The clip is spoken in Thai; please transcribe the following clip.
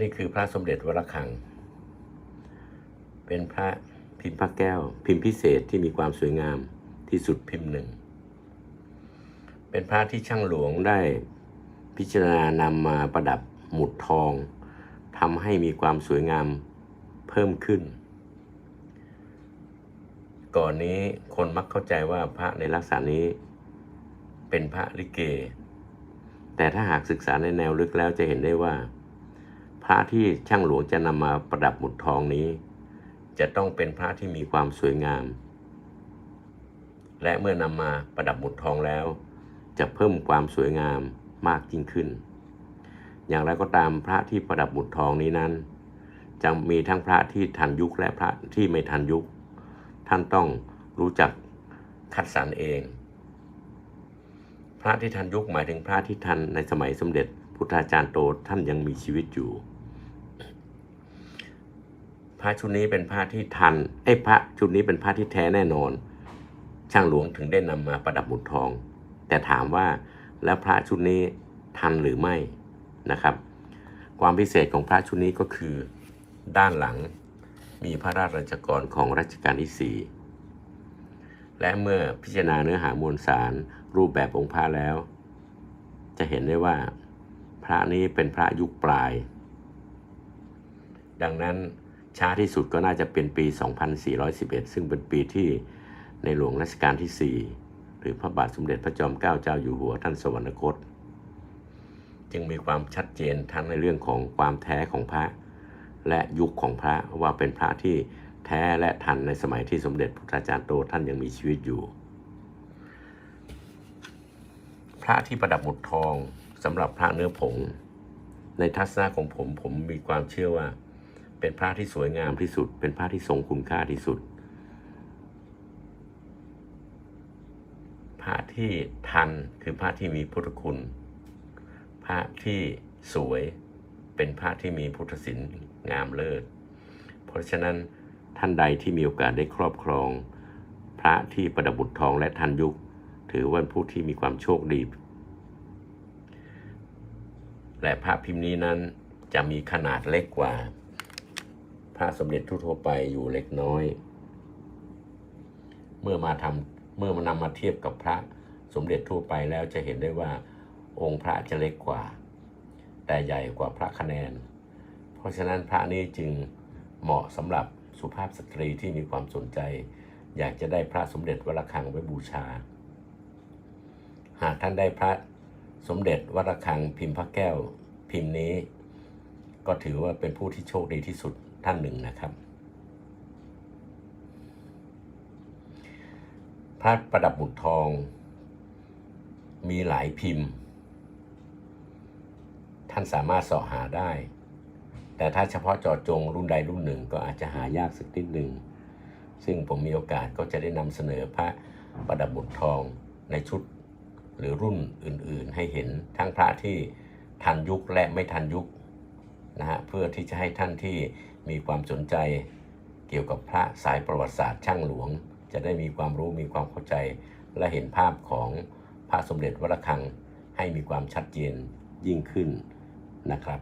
นี่คือพระสมเด็จวรคัง เป็นพระพิมพ์พระแก้ว พิมพ์พิเศษที่มีความสวยงามที่สุดพิมพ์หนึ่ง เป็นพระที่ช่างหลวงได้พิจารณานำมาประดับหมุดทองทำให้มีความสวยงามเพิ่มขึ้น ก่อนนี้คนมักเข้าใจว่าพระในลักษณะนี้ เป็นพระลิเก แต่ถ้าหากศึกษาในแนวลึกแล้วจะเห็นได้ว่า พระที่ช่างหลวงจะนำมาประดับหมุดทองนี้ จะต้องเป็นพระที่มีความสวยงาม และเมื่อนำมาประดับหมุดทองแล้ว จะเพิ่มความสวยงามมากยิ่งขึ้น อย่างไรก็ตามพระที่ประดับหมุดทองนี้นั้นจะมีทั้งพระที่ทันยุคและพระที่ไม่ทันยุค ท่านต้องรู้จักคัดสรรเอง พระที่ทันยุคหมายถึงพระที่ทันในสมัยสมเด็จพุทธาจารย์โตท่านยังมีชีวิตอยู่ พระชุดนี้เป็นพระที่ทันไอ้ยพระชุดนี้เป็นพระที่แท้แน่นอน ช่างหลวงถึงได้นำมาประดับหมุดทอง แต่ถามว่าแล้วพระชุดนี้ทันหรือไม่นะครับ ความพิเศษของพระชุดนี้ก็คือ ด้านหลังมีพระราชรัญจกรของรัชกาลที่ 4 และเมื่อพิจารณาเนื้อหามวลสารรูปแบบองค์พระแล้ว จะเห็นได้ว่า พระนี้เป็นพระยุคปลาย ดังนั้น ช้าที่สุดก็น่าจะเป็นปี 2411 ซึ่งเป็นปีที่ในหลวงรัชกาลที่ 4 หรือพระบาทสมเด็จพระจอมเกล้าเจ้าอยู่หัวท่านสวรรคต จึงมีความชัดเจนทั้งในเรื่องของความแท้ของพระ และยุคของพระว่าเป็นพระที่แท้และทันในสมัยที่สมเด็จพุทธาจารย์โตท่านยังมีชีวิตอยู่ พระที่ประดับหมุดทองสำหรับพระเนื้อผง ในทัศนะของผมผมมีความเชื่อว่า เป็นพระที่สวยงามที่สุด เป็นพระที่ทรงคุณค่าที่สุด พระที่ทันคือพระที่มีพุทธคุณ พระที่สวยเป็นพระที่มีพุทธศิลป์งามเลิศ เพราะฉะนั้นท่านใดที่มีโอกาสได้ครอบครอง พระที่ประดับบุตรทองและทันยุค ถือว่าผู้ที่มีความโชคดี และพระพิมพ์นี้นั้นจะมีขนาดเล็กกว่า ระสมเด็จทั่วไปอยู่เล็กน้อย เมื่อมาทำเมื่อมานำมาเทียบกับพระสมเด็จทั่วไปแล้วจะเห็นได้ว่าองค์พระจะเล็กกว่า แต่ใหญ่กว่าพระคะแนน เพราะฉะนั้นพระนี้จึงเหมาะสำหรับสุภาพสตรีที่มีความสนใจ อยากจะได้พระสมเด็จวัดระฆังไว้บูชา หากท่านได้พระสมเด็จวัดระฆังพิมพ์พระแก้วพิมพ์นี้ ก็ถือว่าเป็นผู้ที่โชคดีที่สุด ท่านหนึ่งนะครับพระประดับบุตรทอง มีหลายพิมพ์ ท่านสามารถเสาะหาได้ แต่ถ้าเฉพาะจอจจงรุ่นใดรุ่นหนึ่งก็อาจจะหายากสักนิดหนึ่ง ซึ่งผมมีโอกาสก็จะได้นำเสนอพระประดับบุตรทองในชุดหรือรุ่นอื่นๆ ให้เห็นทั้งพระที่ทันยุคและไม่ทันยุค นะฮะเพื่อที่จะให้ท่านที่มีความสนใจเกี่ยวกับพระสายประวัติศาสตร์ช่างหลวง จะได้มีความรู้มีความเข้าใจ และเห็นภาพของพระสมเด็จวรคังให้มีความชัดเจนยิ่งขึ้นนะครับ